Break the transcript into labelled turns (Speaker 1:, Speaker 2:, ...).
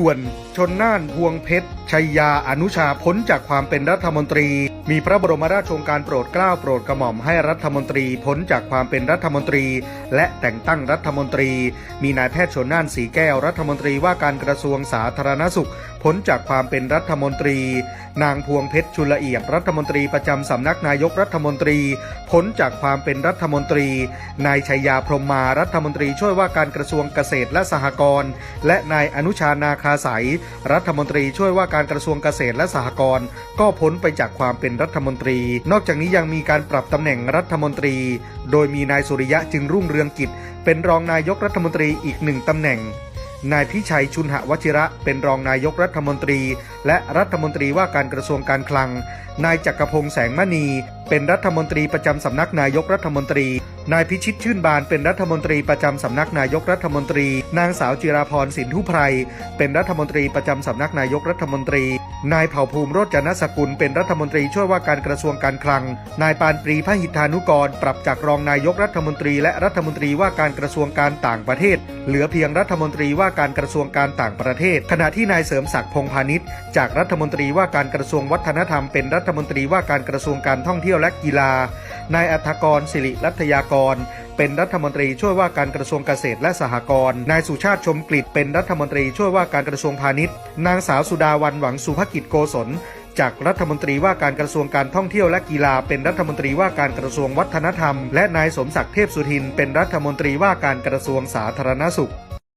Speaker 1: ด่วน ชนน่านพวงเพชร ชัยยาอนุชาพ้นจากความเป็นรัฐมนตรี มีพระบรมราชโองการโปรดเกล้าโปรดกระหม่อมให้รัฐมนตรีพ้นจากความเป็นรัฐมนตรี และแต่งตั้งรัฐมนตรี มีนายแพทย์ชนน่านสีแก้วรัฐมนตรีว่าการกระทรวงสาธารณสุข พ้นจากความเป็นรัฐมนตรี นางพวงเพชรชุลเอียบรัฐมนตรีประจำสำนักนายกรัฐมนตรีพ้นจากความเป็นรัฐมนตรี นายชัยยาพรหมมารัฐมนตรีช่วยว่าการกระทรวงเกษตรและสหกรณ์และนายอนุชานาคาสายรัฐมนตรีช่วยว่าการกระทรวงเกษตรและสหกรณ์ก็พ้นไปจากความเป็นรัฐมนตรี นอกจากนี้ยังมีการปรับตำแหน่งรัฐมนตรี โดยมีนายสุริยะจึงรุ่งเรืองกิจ เป็นรองนายกรัฐมนตรีอีกหนึ่งตำแหน่ง นายพิชัยชุนหวชิระเป็นรองนายกรัฐมนตรี และรัฐมนตรีว่าการกระทรวงการคลัง นายจักรพงษ์แสงมณี เป็นรัฐมนตรีประจำสำนักนายกรัฐมนตรี นายพิชิตชื่นบานเป็นรัฐมนตรีประจำสำนักนายกรัฐมนตรี นางสาวจิราพรสินทุไพรเป็นรัฐมนตรีประจำสำนักนายกรัฐมนตรี นายเผ่าภูมิโรจนสกุลเป็นรัฐมนตรีช่วยว่าการกระทรวงการคลัง นายปานปรีพหิทธานุกร ปรับจากรองนายกรัฐมนตรีและรัฐมนตรีว่าการกระทรวงการต่างประเทศ เหลือเพียงรัฐมนตรีว่าการกระทรวงการต่างประเทศ ขณะที่นายเสริมศักดิ์พงพาณิชย์ จากรัฐมนตรีว่าการกระทรวงวัฒนธรรมเป็นรัฐมนตรีว่าการกระทรวงการท่องเที่ยวและกีฬา นายอัธกรศิริรัตยากร เป็นรัฐมนตรีช่วยว่าการกระทรวงเกษตรและสหกรณ์นายสุชาติชมกลิ่นเป็นรัฐมนตรีช่วยว่าการกระทรวงพาณิชย์ นางสาวสุดาวันหวังสุภกิจโกศลจากรัฐมนตรีว่าการกระทรวงการท่องเที่ยวและกีฬา เป็นรัฐมนตรีว่าการกระทรวงวัฒนธรรม และนายสมศักดิ์เทพสุทิน เป็นรัฐมนตรีว่าการกระทรวงสาธารณสุข